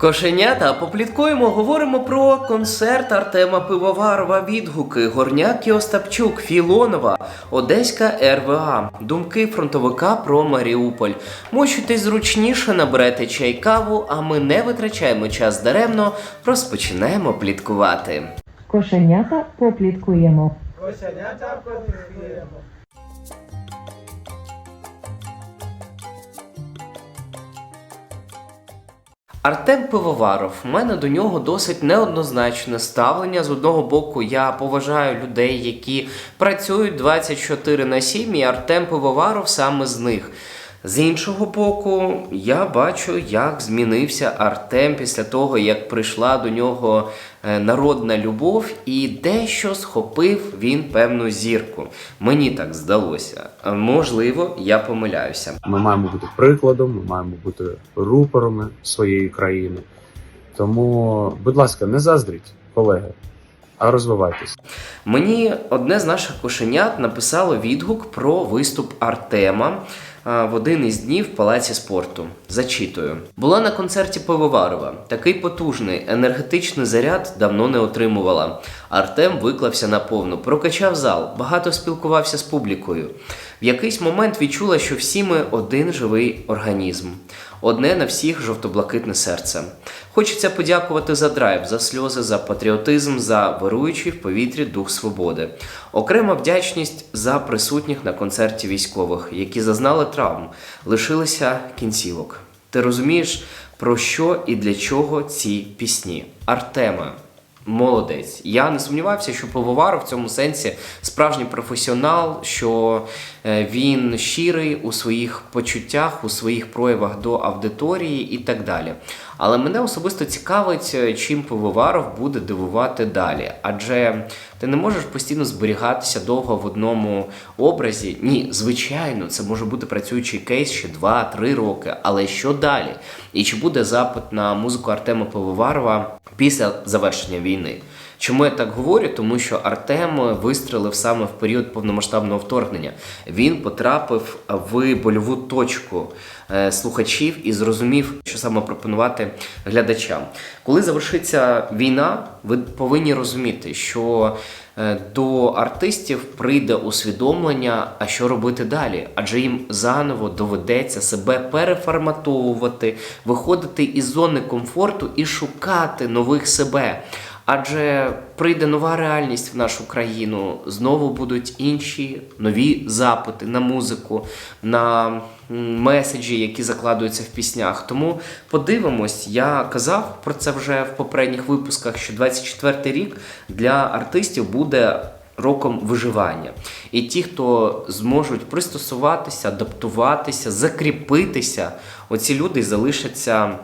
Кошенята, попліткуємо, говоримо про концерт Артема Пивоварова, відгуки, Горняк і Остапчук, Філонова, Одеська РВА, думки фронтовика про Маріуполь. Мочуйтесь зручніше, наберете чай каву, а ми не витрачаємо час даремно, розпочинаємо пліткувати. Кошенята попліткуємо. Кошенята потрібно. Артем Пивоваров. У мене до нього досить неоднозначне ставлення. З одного боку, я поважаю людей, які працюють 24 на 7, і Артем Пивоваров саме з них. З іншого боку, я бачу, як змінився Артем після того, як прийшла до нього е, народна любов, і дещо схопив він певну зірку. Мені так здалося. Е, Можливо, я помиляюся. Ми маємо бути прикладом, ми маємо бути рупорами своєї країни. Тому, будь ласка, не заздріть, колеги, а розвивайтесь. Мені одне з наших кошенят написало відгук про виступ Артема в один із днів в палаці спорту. Зачитую: була на концерті Пивоварова. Такий потужний енергетичний заряд давно не отримувала. Артем виклався наповну, прокачав зал, багато спілкувався з публікою. В якийсь момент відчула, що всі ми один живий організм, одне на всіх жовто-блакитне серце. Хочеться подякувати за драйв, за сльози, за патріотизм, за вируючий в повітрі дух свободи. Окрема вдячність за присутніх на концерті військових, які зазнали травм, лишилися кінцівок. Ти розумієш, про що і для чого ці пісні? Артема. Молодець. Я не сумнівався, що Пивоваров в цьому сенсі справжній професіонал, що е, він щирий у своїх почуттях, у своїх проявах до аудиторії і так далі. Але мене особисто цікавить, е, чим Пивоваров буде дивувати далі. Адже ти не можеш постійно зберігатися довго в одному образі. Ні, звичайно, це може бути працюючий кейс ще 2-3 роки. Але що далі? І чи буде запит на музику Артема Пивоварова після завершення війни? Чому я так говорю? Тому що Артем вистрелив саме в період повномасштабного вторгнення. Він потрапив в больову точку е, слухачів і зрозумів, що саме пропонувати глядачам. Коли завершиться війна, ви повинні розуміти, що до артистів прийде усвідомлення, а що робити далі, адже їм заново доведеться себе переформатовувати, виходити із зони комфорту і шукати нових себе. Адже прийде нова реальність в нашу країну, знову будуть інші нові запити на музику, на меседжі, які закладуються в піснях. Тому подивимось, я казав про це вже в попередніх випусках, що 24 рік для артистів буде роком виживання. І ті, хто зможуть пристосуватися, адаптуватися, закріпитися, оці люди залишаться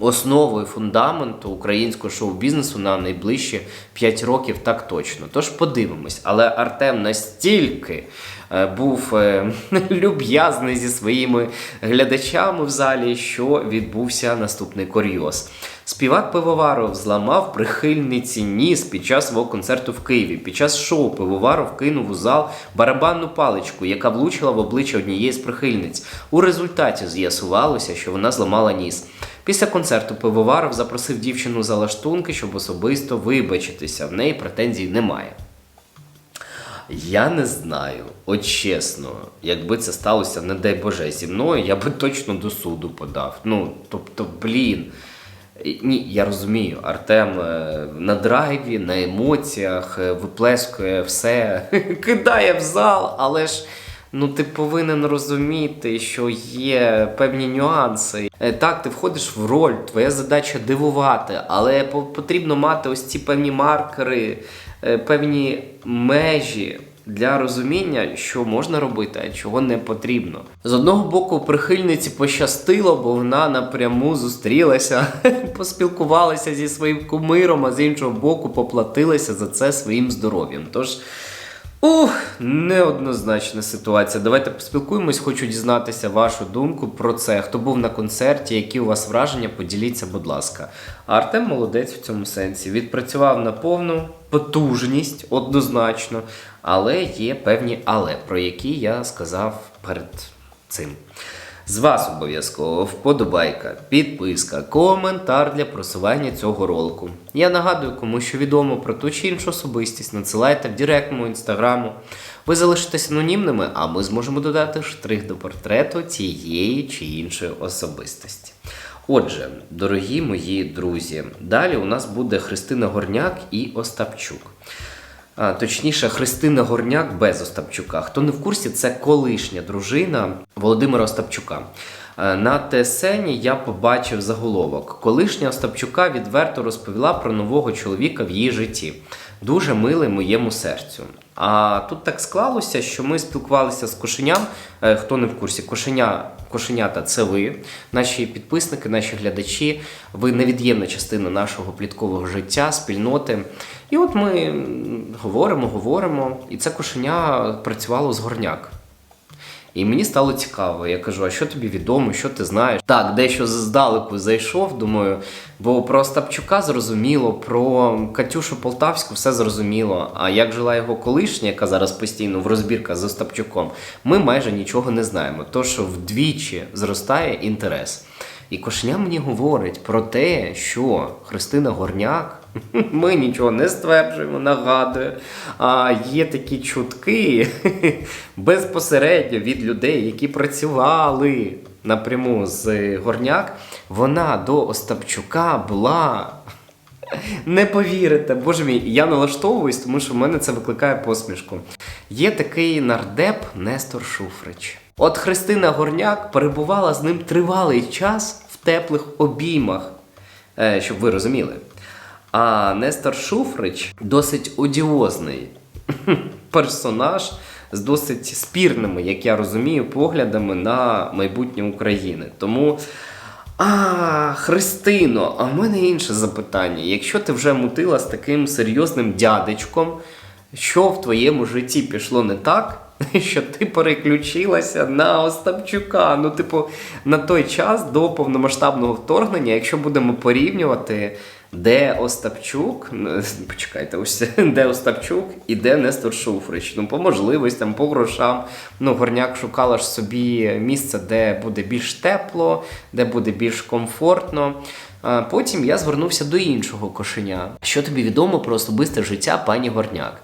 основою фундаменту українського шоу-бізнесу на найближчі 5 років, так точно. Тож подивимось. Але Артем настільки е, був е, люб'язний зі своїми глядачами в залі, що відбувся наступний курйоз. Співак Пивоваров зламав прихильниці ніс під час свого концерту в Києві. Під час шоу Пивоваров кинув у зал барабанну паличку, яка влучила в обличчя однієї з прихильниць. У результаті з'ясувалося, що вона зламала ніс. Після концерту Пивоваров запросив дівчину за лаштунки, щоб особисто вибачитися. В неї претензій немає. Я не знаю, от чесно, якби це сталося, не дай Боже, зі мною, я би точно до суду подав. Ну, тобто, блін. Ні, я розумію, Артем е, на драйві, на емоціях, е, виплескує все, кидає в зал, але ж. Ну, ти повинен розуміти, що є певні нюанси. Е, Так, ти входиш в роль, твоя задача дивувати, але потрібно мати ось ці певні маркери, е, певні межі для розуміння, що можна робити, а чого не потрібно. З одного боку, прихильниці пощастило, бо вона напряму зустрілася, поспілкувалася зі своїм кумиром, а з іншого боку, поплатилася за це своїм здоров'ям. Тож. Ух, неоднозначна ситуація. Давайте поспілкуємось, хочу дізнатися вашу думку про це. Хто був на концерті, які у вас враження, поділіться, будь ласка. Артем молодець в цьому сенсі. Відпрацював на повну потужність, однозначно, але є певні але, про які я сказав перед цим. З вас обов'язково вподобайка, підписка, коментар для просування цього ролику. Я нагадую, кому що відомо про ту чи іншу особистість, надсилайте в директ мого інстаграму. Ви залишитесь анонімними, а ми зможемо додати штрих до портрету цієї чи іншої особистості. Отже, дорогі мої друзі, далі у нас буде Христина Горняк і Остапчук. А, точніше, Христина Горняк без Остапчука. Хто не в курсі, це колишня дружина Володимира Остапчука. Е, На ТСН я побачив заголовок. Колишня Остапчука відверто розповіла про нового чоловіка в її житті. Дуже милий моєму серцю. А тут так склалося, що ми спілкувалися з кошеням. Е, Хто не в курсі, кошеня, кошенята це ви, наші підписники, наші глядачі. Ви невід'ємна частина нашого пліткового життя, спільноти. І от ми говоримо, говоримо, і це кошеня працювало з горняк. І мені стало цікаво. Я кажу, а що тобі відомо, що ти знаєш? Так, дещо здалеку зайшов, думаю, бо про Остапчука зрозуміло, про Катюшу Полтавську все зрозуміло. А як жила його колишня, яка зараз постійно в розбірках з Остапчуком, ми майже нічого не знаємо. Тож вдвічі зростає інтерес. І Кошеня мені говорить про те, що Христина Горняк, ми нічого не стверджуємо, нагадує. А є такі чутки безпосередньо від людей, які працювали напряму з Горняк. Вона до Остапчука була. Не повірите, боже мій, я налаштовуюсь, тому що в мене це викликає посмішку. Є такий нардеп Нестор Шуфрич. От Христина Горняк перебувала з ним тривалий час в теплих обіймах, е, щоб ви розуміли. А Нестор Шуфрич досить одіозний персонаж з досить спірними, як я розумію, поглядами на майбутнє України. Тому. А, Христино, а в мене інше запитання. Якщо ти вже мутила з таким серйозним дядечком, що в твоєму житті пішло не так, що ти переключилася на Остапчука? Ну, типу, на той час до повномасштабного вторгнення, якщо будемо порівнювати, де Остапчук, почекайте, ось де Остапчук і де Нестор Шуфрич. Ну, по можливостям, по грошам. Ну, Горняк шукала ж собі місце, де буде більш тепло, де буде більш комфортно. Потім я звернувся до іншого кошеня. Що тобі відомо про особисте життя пані Горняк?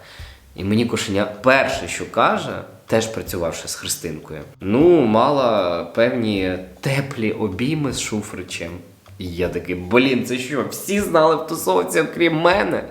І мені кошеня перше, що каже, теж працювавши з Христинкою. Ну, мала певні теплі обійми з Шуфричем. І я такий, блін, це що? Всі знали в тусовці, окрім мене.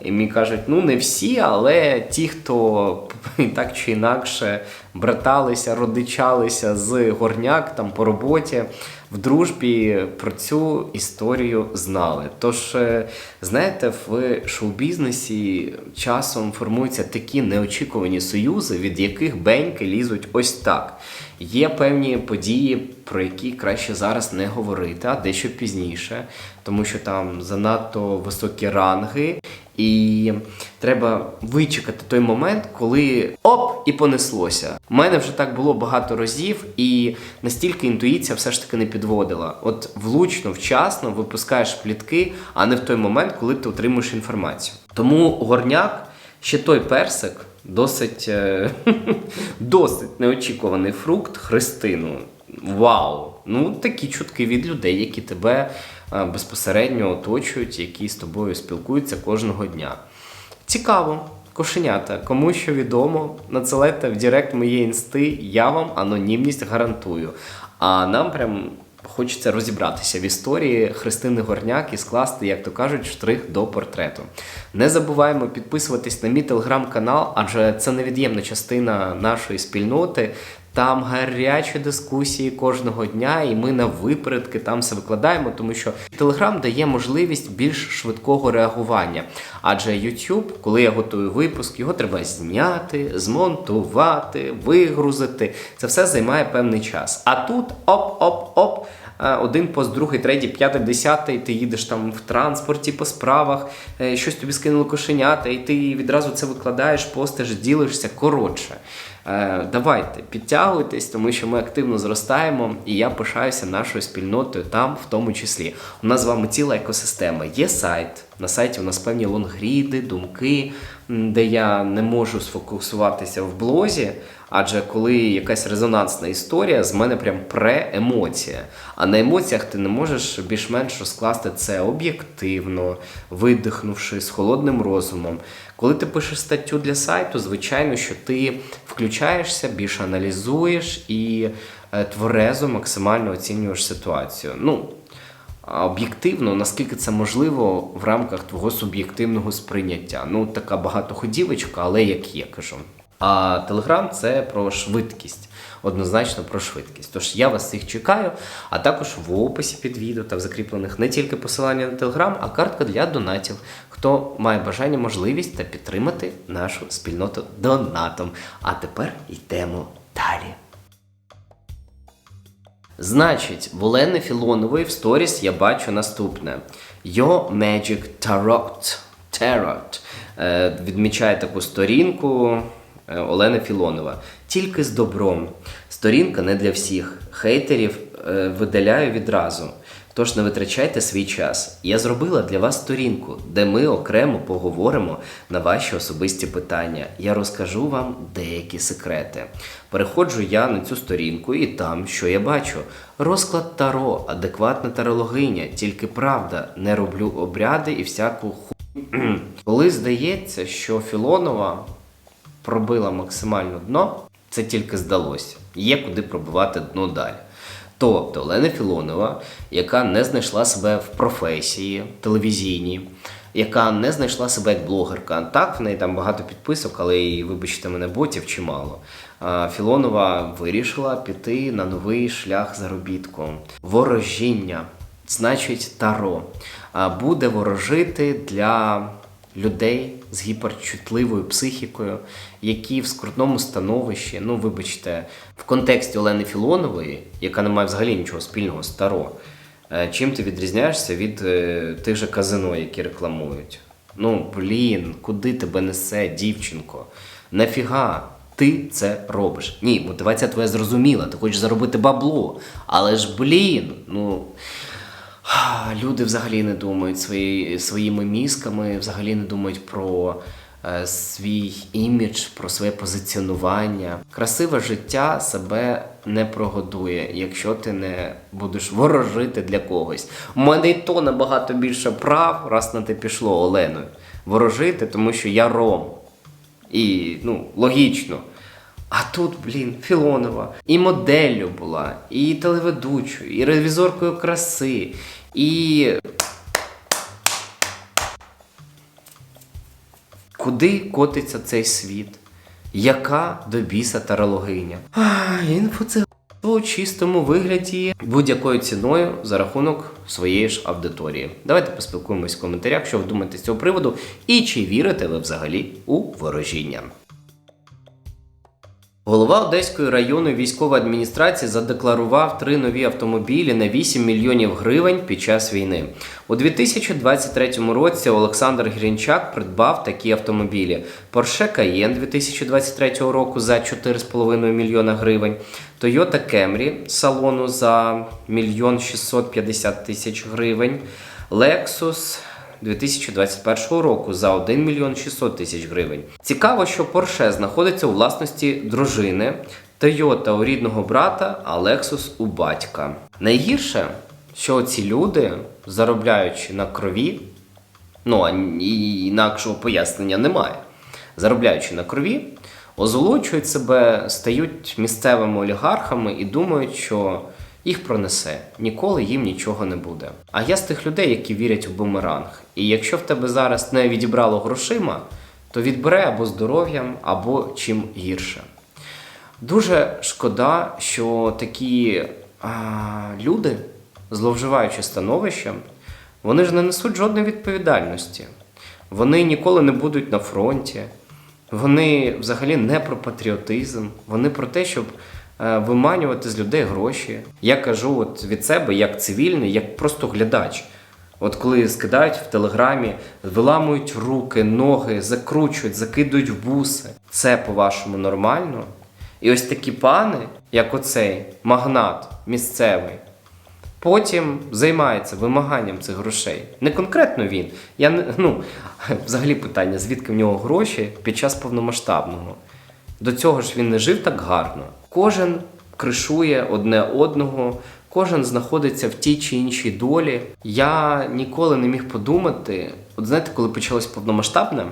І мені кажуть, ну не всі, але ті, хто так чи інакше браталися, родичалися з горняк там по роботі, в дружбі про цю історію знали. Тож, е, знаєте, в шоу-бізнесі часом формуються такі неочікувані союзи, від яких беньки лізуть ось так. Є певні події, про які краще зараз не говорити, а дещо пізніше, тому що там занадто високі ранги, і треба вичекати той момент, коли оп, і понеслося. У мене вже так було багато разів, і настільки інтуїція все ж таки не підводила. От влучно, вчасно випускаєш плітки, а не в той момент, коли ти отримуєш інформацію. Тому горняк ще той персик. Досить, е, досить неочікуваний фрукт Христину. Вау! Ну, такі чутки від людей, які тебе е, безпосередньо оточують, які з тобою спілкуються кожного дня. Цікаво, кошенята, кому що відомо, надсилайте в Директ моєї інсти, я вам анонімність гарантую. А нам прям хочеться розібратися в історії Христини Горняк і скласти, як то кажуть, штрих до портрету. Не забуваємо підписуватись на мій телеграм-канал, адже це невід'ємна частина нашої спільноти. Там гарячі дискусії кожного дня, і ми на випередки там все викладаємо, тому що Telegram дає можливість більш швидкого реагування. Адже YouTube, коли я готую випуск, його треба зняти, змонтувати, вигрузити. Це все займає певний час. А тут оп-оп-оп. е, Один пост, другий, третій, п'ятий, десятий, ти їдеш там в транспорті по справах, е, щось тобі скинули кошенята, і ти відразу це викладаєш, постиш, ділишся. Коротше, давайте підтягуйтесь, тому що ми активно зростаємо, і я пишаюся нашою спільнотою там, в тому числі. У нас з вами ціла екосистема. Є сайт. На сайті у нас певні лонгріди, думки, де я не можу сфокусуватися в блозі. Адже коли якась резонансна історія, з мене прям пре емоція. А на емоціях ти не можеш більш-менш розкласти це об'єктивно, видихнувши з холодним розумом. Коли ти пишеш статтю для сайту, звичайно, що ти включаєшся, більше аналізуєш і е, тверезо максимально оцінюєш ситуацію. Ну, об'єктивно, наскільки це можливо в рамках твого суб'єктивного сприйняття. Ну, така багатоходівочка, але як є, кажу. А Телеграм це про швидкість. Однозначно про швидкість. Тож я вас всіх чекаю, а також в описі під відео та в закріплених не тільки посилання на Телеграм, а картка для донатів. Хто має бажання, можливість та підтримати нашу спільноту донатом. А тепер йдемо далі. Значить, в Олени Філонової в сторіс я бачу наступне: Your Magic Tarot. Tarot. Е, відмічає таку сторінку Олени Олена Філонова. Тільки з добром. Сторінка не для всіх. Хейтерів е, видаляю відразу. Тож не витрачайте свій час. Я зробила для вас сторінку, де ми окремо поговоримо на ваші особисті питання. Я розкажу вам деякі секрети. Переходжу я на цю сторінку, і там, що я бачу, розклад таро, адекватна тарологиня, тільки правда, не роблю обряди і всяку ху. Коли здається, що Філонова пробила максимально дно, це тільки здалося. Є куди пробивати дно далі. Тобто Олена Філонова, яка не знайшла себе в професії телевізійній, яка не знайшла себе як блогерка. Так, в неї там багато підписок, але і, вибачте мене, ботів чимало. Філонова вирішила піти на новий шлях заробітку. Ворожіння, значить таро. Буде ворожити для людей з гіперчутливою психікою, які в скрутному становищі, ну вибачте, в контексті Олени Філонової, яка не має взагалі нічого спільного з Таро, е, чим ти відрізняєшся від е, тих же казино, які рекламують? Ну, блін, куди тебе несе, дівчинко? Нафіга? Ти це робиш. Ні, мотивація твоя зрозуміла, ти хочеш заробити бабло. Але ж, блін, ну. Люди взагалі не думають свої, своїми мізками, взагалі не думають про е, свій імідж, про своє позиціонування. Красиве життя себе не прогодує, якщо ти не будеш ворожити для когось. У мене і то набагато більше прав, раз на те пішло Оленою. Ворожити, тому що я ром. І ну, логічно. А тут, блін, Філонова. І моделлю була, і телеведучою, і ревізоркою краси, і. Куди котиться цей світ? Яка до біса тарологиня? Ах, інфо це у чистому вигляді будь-якою ціною за рахунок своєї ж аудиторії. Давайте поспілкуємось в коментарях, що ви думаєте з цього приводу, і чи вірите ви взагалі у ворожіння. Голова Одеської районної військової адміністрації задекларував три нові автомобілі на 8 мільйонів гривень під час війни. У 2023 році Олександр Грінчак придбав такі автомобілі: Porsche Cayenne 2023 року за 4,5 мільйона гривень, Toyota Camry салону за 1 650 тисяч гривень, Lexus 2021 року за 1 мільйон 600 тисяч гривень. Цікаво, що Porsche знаходиться у власності дружини, Toyota у рідного брата, а Lexus у батька. Найгірше, що ці люди, заробляючи на крові, ну а інакшого пояснення немає, заробляючи на крові, озолочують себе, стають місцевими олігархами і думають, що їх пронесе, ніколи їм нічого не буде. А я з тих людей, які вірять у бумеранг. І якщо в тебе зараз не відібрало грошима, то відбере або здоров'ям, або чим гірше. Дуже шкода, що такі а, люди, зловживаючи становищем, вони ж не несуть жодної відповідальності. Вони ніколи не будуть на фронті. Вони взагалі не про патріотизм, вони про те, щоб виманювати з людей гроші. Я кажу от від себе як цивільний, як просто глядач. От коли скидають в телеграмі, виламують руки, ноги, закручують, закидують в буси. Це по-вашому нормально? І ось такі пани, як оцей магнат місцевий, Потім займається вимаганням цих грошей. Не конкретно він. Я не ну взагалі питання, звідки в нього гроші під час повномасштабного. До цього ж він не жив так гарно. Кожен кришує одне одного, кожен знаходиться в тій чи іншій долі. Я ніколи не міг подумати, от знаєте, коли почалось повномасштабне,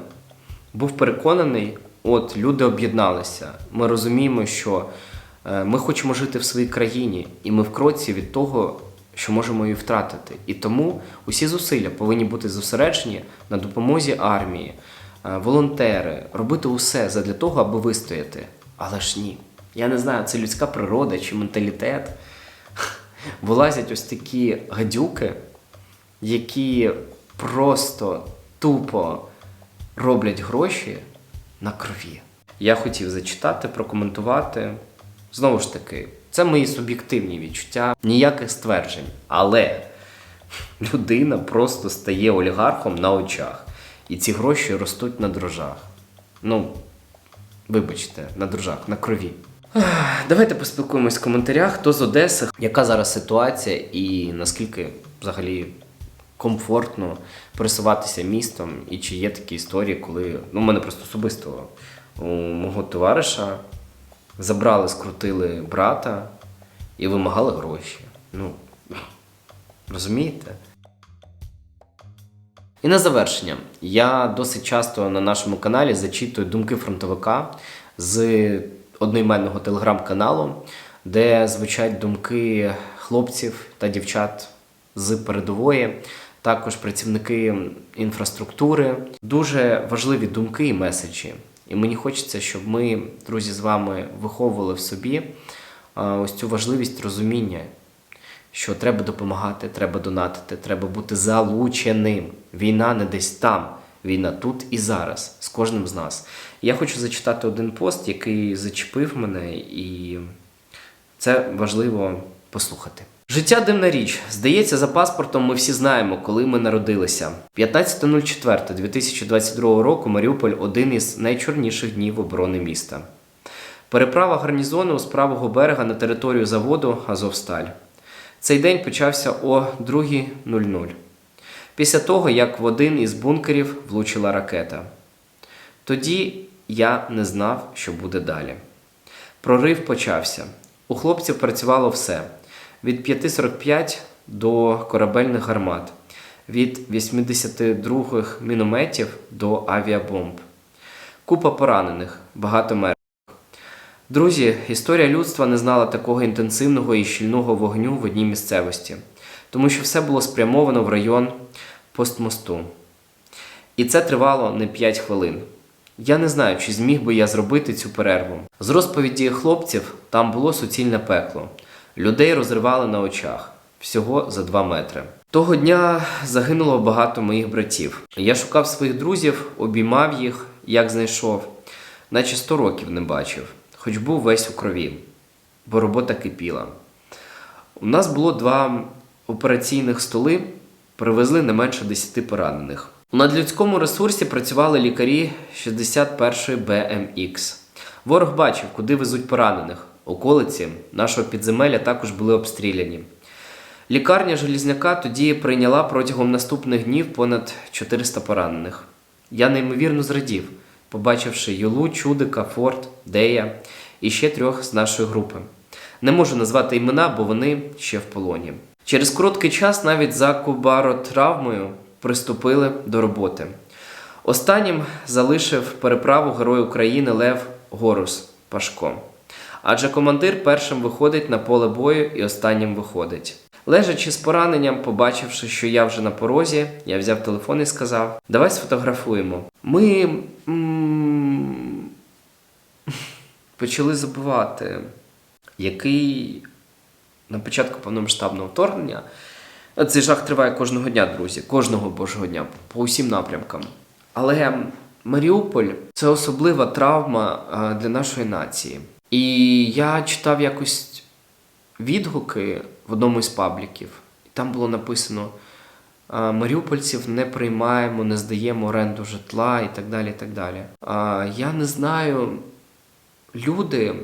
був переконаний, от люди об'єдналися. Ми розуміємо, що е, ми хочемо жити в своїй країні, і ми в кроці від того, що можемо її втратити. І тому усі зусилля повинні бути зосереджені на допомозі армії, е, волонтери, робити усе задля того, аби вистояти. Але ж ні. Я не знаю, це людська природа чи менталітет. Вилазять ось такі гадюки, які просто тупо роблять гроші на крові. Я хотів зачитати, прокоментувати. Знову ж таки, це мої суб'єктивні відчуття, ніяких стверджень. Але людина просто стає олігархом на очах. І ці гроші ростуть на дрожжах. Ну, вибачте, на дрожжах, на крові. Давайте поспілкуємось в коментарях, хто з Одеси, яка зараз ситуація і наскільки взагалі комфортно пересуватися містом, і чи є такі історії, коли ну, у мене просто особисто у мого товариша забрали, скрутили брата і вимагали гроші. Ну, розумієте? І на завершення, я досить часто на нашому каналі зачитую думки фронтовика з одноіменного телеграм-каналу, де звучать думки хлопців та дівчат з передової, також працівники інфраструктури. Дуже важливі думки і меседжі. І мені хочеться, щоб ми, друзі, з вами виховували в собі ось цю важливість розуміння, що треба допомагати, треба донатити, треба бути залученим. Війна не десь там, війна тут і зараз, з кожним з нас. Я хочу зачитати один пост, який зачепив мене, і це важливо послухати. Життя дивна річ. Здається, за паспортом ми всі знаємо, коли ми народилися. 15.04.2022 року Маріуполь один із найчорніших днів оборони міста. Переправа гарнізону з правого берега на територію заводу Азовсталь. Цей день почався о 2.00. Після того, як в один із бункерів влучила ракета. Тоді я не знав, що буде далі. Прорив почався. У хлопців працювало все: від 5,45 до корабельних гармат, від 82-х мінометів до авіабомб. Купа поранених, багато мертвих. Друзі, історія людства не знала такого інтенсивного і щільного вогню в одній місцевості, тому що все було спрямовано в район постмосту. І це тривало не 5 хвилин. Я не знаю, чи зміг би я зробити цю перерву. З розповіді хлопців там було суцільне пекло. Людей розривали на очах всього за 2 метри. Того дня загинуло багато моїх братів. Я шукав своїх друзів, обіймав їх, як знайшов, наче 100 років не бачив, хоч був весь у крові, бо робота кипіла. У нас було два операційних столи, привезли не менше 10 поранених. У надлюдському ресурсі працювали лікарі 61-ї БМХ. Ворог бачив, куди везуть поранених. Околиці нашого підземелля також були обстріляні. Лікарня Желізняка тоді прийняла протягом наступних днів понад 400 поранених. Я неймовірно зрадів, побачивши Юлу, Чудика, Форт, Дея і ще трьох з нашої групи. Не можу назвати імена, бо вони ще в полоні. Через короткий час навіть за кубаротравмою приступили до роботи. Останнім залишив переправу Герой України Лев Горус Пашко. Адже командир першим виходить на поле бою і останнім виходить. Лежачи з пораненням, побачивши, що я вже на порозі, я взяв телефон і сказав: Давай сфотографуємо. Ми почали забувати, який на початку повномасштабного вторгнення. Цей жах триває кожного дня, друзі, кожного божого дня, по усім напрямкам. Але Маріуполь це особлива травма для нашої нації. І я читав якось відгуки в одному із пабліків, і там було написано: Маріупольців не приймаємо, не здаємо оренду житла і так далі. І так далі. Я не знаю люди,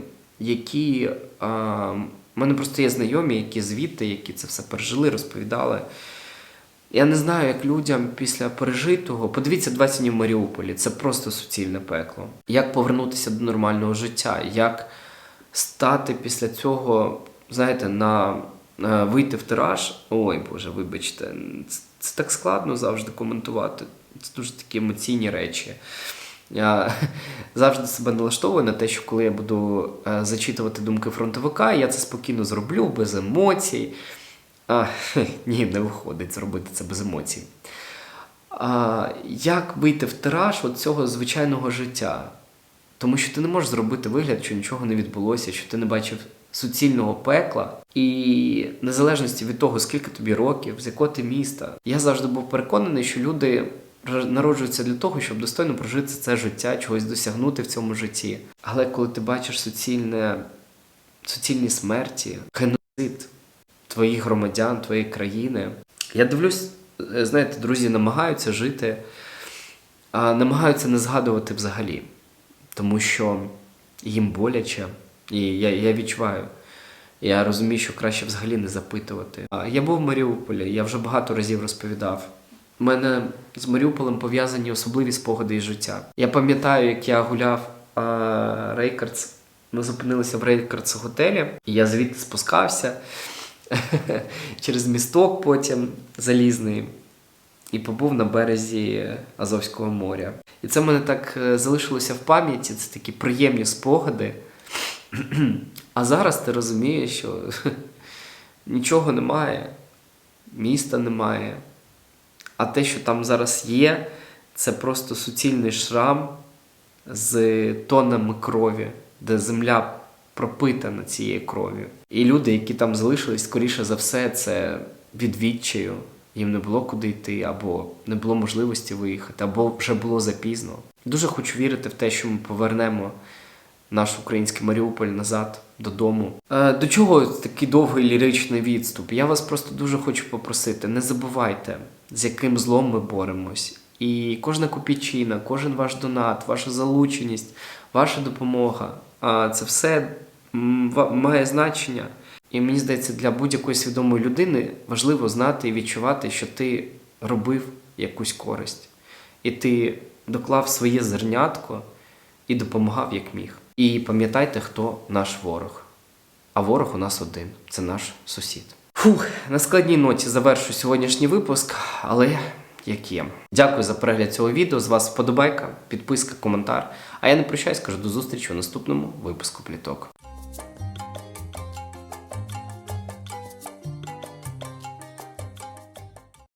які У мене просто є знайомі, які звідти, які це все пережили, розповідали. Я не знаю, як людям після пережитого. Подивіться 20 днів в Маріуполі. Це просто суцільне пекло. Як повернутися до нормального життя? Як стати після цього, знаєте, на е, вийти в тираж? Ой, Боже, вибачте, це, це так складно завжди коментувати. Це дуже такі емоційні речі. Я завжди себе налаштовую на те, що коли я буду е, зачитувати думки фронтовика, я це спокійно зроблю, без емоцій. А, ні, не виходить зробити це без емоцій. А, як вийти в тираж от цього звичайного життя? Тому що ти не можеш зробити вигляд, що нічого не відбулося, що ти не бачив суцільного пекла. І незалежності від того, скільки тобі років, з якого ти міста, я завжди був переконаний, що люди народжуються для того, щоб достойно прожити це життя, чогось досягнути в цьому житті. Але коли ти бачиш суцільне, суцільні смерті, геноцид твоїх громадян, твоєї країни, я дивлюсь, е, знаєте, друзі намагаються жити, а намагаються не згадувати взагалі, тому що їм боляче, і я, я відчуваю. Я розумію, що краще взагалі не запитувати. А Я був в Маріуполі, я вже багато разів розповідав. У мене з Маріуполем пов'язані особливі спогади із життя. Я пам'ятаю, як я гуляв а, Рейкардс. Ми зупинилися в Рейкардс готелі, і я звідти спускався через місток потім залізний і побув на березі Азовського моря. І це мене так е, залишилося в пам'яті. Це такі приємні спогади. А зараз ти розумієш, що нічого немає, міста немає. А те, що там зараз є, це просто суцільний шрам з тоннами крові, де земля пропитана цією кров'ю. І люди, які там залишились, скоріше за все, це від відчаю. Їм не було куди йти, або не було можливості виїхати, або вже було запізно. Дуже хочу вірити в те, що ми повернемо наш український Маріуполь назад додому. Е, до чого такий довгий ліричний відступ? Я вас просто дуже хочу попросити: не забувайте, з яким злом ми боремось. І кожна копійчина, кожен ваш донат, ваша залученість, ваша допомога а це все має значення. І мені здається, для будь-якої свідомої людини важливо знати і відчувати, що ти робив якусь користь, і ти доклав своє зернятко і допомагав як міг. І пам'ятайте, хто наш ворог. А ворог у нас один це наш сусід. Фух, на складній ноті завершу сьогоднішній випуск, але як є. Дякую за перегляд цього відео. З вас вподобайка, підписка, коментар. А я не прощаюсь, кажу до зустрічі у наступному випуску пліток.